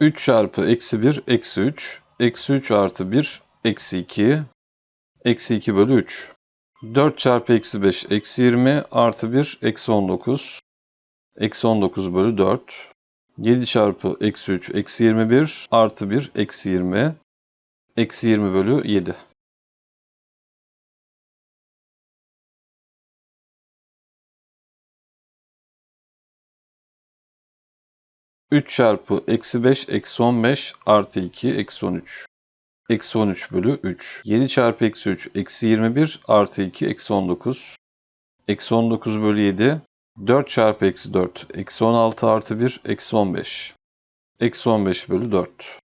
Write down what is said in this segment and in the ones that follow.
3 çarpı eksi 1 eksi 3. Eksi 3 artı 1 eksi 2. Eksi 2 bölü 3. 4 çarpı eksi 5 eksi 20 artı 1 eksi 19. Eksi 19 bölü 4. 7 çarpı eksi 3 eksi 21 artı 1 eksi 20. Eksi 20 bölü 7. 3 çarpı eksi 5 eksi 15 artı 2 eksi 13. Eksi 13 bölü 3. 7 çarpı eksi 3 eksi 21 artı 2 eksi 19. Eksi 19 bölü 7. 4 çarpı eksi 4 eksi 16 artı 1 eksi 15. Eksi 15 bölü 4.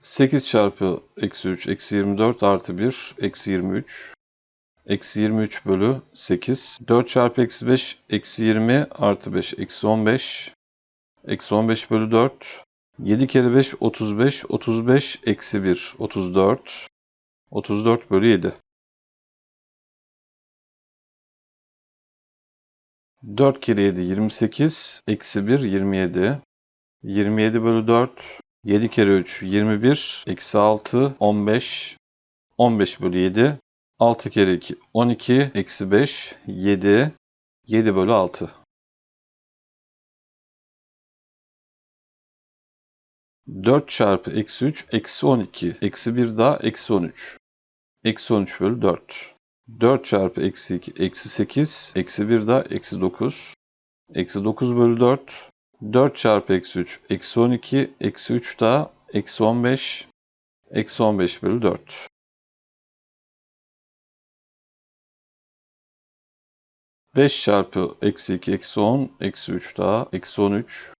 8 çarpı eksi 3 eksi 24 artı 1 eksi 23. Eksi 23 bölü 8. 4 çarpı eksi 5 eksi 20 artı 5 eksi 15. Eksi 15 bölü 4. 7 kere 5 35. 35 eksi 1 34. 34 bölü 7. 4 kere 7 28. Eksi 1 27. 27 bölü 4. 7 kere 3 21. Eksi 6 15. 15 bölü 7. 6 kere 2 12 eksi 5 7 7 bölü 6. 4 çarpı eksi 3 eksi 12 eksi 1 daha eksi 13. Eksi 13 bölü 4. 4 çarpı eksi 2 eksi 8 eksi 1 daha eksi 9. Eksi 9 bölü 4. 4 çarpı eksi 3 eksi 12 eksi 3 daha eksi 15 eksi 15 bölü 4. 5 çarpı eksi 2 eksi 10 eksi 3 daha eksi 13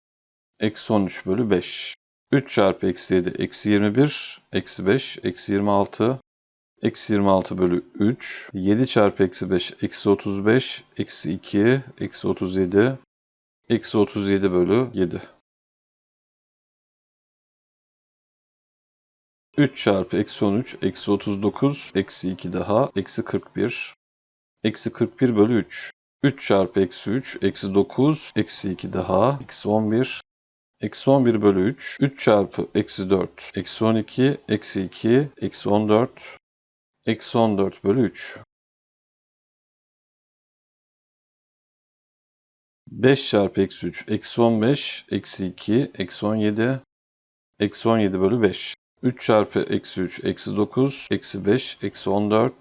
eksi 13 bölü 5. 3 çarpı eksi 7 eksi 21 eksi 5 eksi 26 eksi 26 bölü 3. 7 çarpı eksi 5 eksi 35 eksi 2 eksi 37 eksi 37 bölü 7. 3 çarpı eksi 13 eksi 39 eksi 2 daha eksi 41 eksi 41 bölü 3. 3 çarpı eksi 3, eksi 9, eksi 2 daha, eksi 11, eksi 11 bölü 3, 3 çarpı eksi 4, eksi 12, eksi 2, eksi 14, eksi 14 bölü 3. 5 çarpı eksi 3, eksi 15, eksi 2, eksi 17, eksi 17 bölü 5. 3 çarpı eksi 3, eksi 9, eksi 5, eksi 14,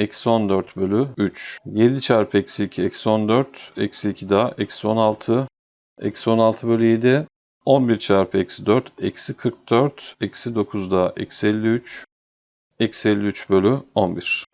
Eksi 14 bölü 3. 7 çarpı eksi 2 eksi 14. Eksi 2 daha eksi 16. Eksi 16 bölü 7. 11 çarpı eksi 4. Eksi 44. Eksi 9 daha eksi 53. Eksi 53 bölü 11.